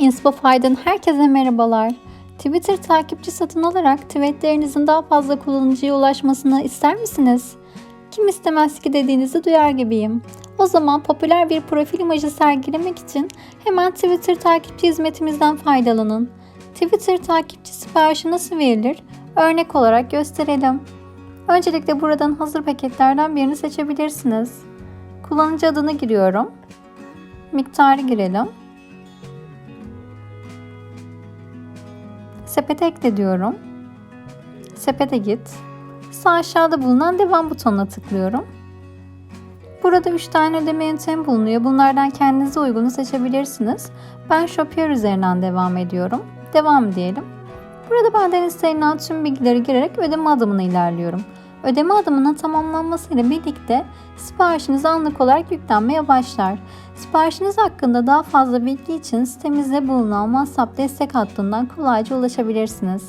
Inspofy'dan herkese merhabalar. Twitter takipçi satın alarak tweetlerinizin daha fazla kullanıcıya ulaşmasını ister misiniz? Kim istemez ki dediğinizi duyar gibiyim. O zaman popüler bir profil imajı sergilemek için hemen Twitter takipçi hizmetimizden faydalanın. Twitter takipçi siparişi nasıl verilir? Örnek olarak gösterelim. Öncelikle buradan hazır paketlerden birini seçebilirsiniz. Kullanıcı adını giriyorum. Miktarı girelim. Sepete ekle diyorum. Sepete git. Sağ aşağıda bulunan devam butonuna tıklıyorum. Burada 3 tane ödeme yöntemi bulunuyor. Bunlardan kendinize uygunu seçebilirsiniz. Ben Shopier üzerinden devam ediyorum. Devam diyelim. Burada benden istenilen tüm bilgileri girerek ödeme adımına ilerliyorum. Ödeme adımının tamamlanmasıyla birlikte siparişiniz anlık olarak yüklenmeye başlar. Siparişiniz hakkında daha fazla bilgi için sitemizde bulunan WhatsApp destek hattından kolayca ulaşabilirsiniz.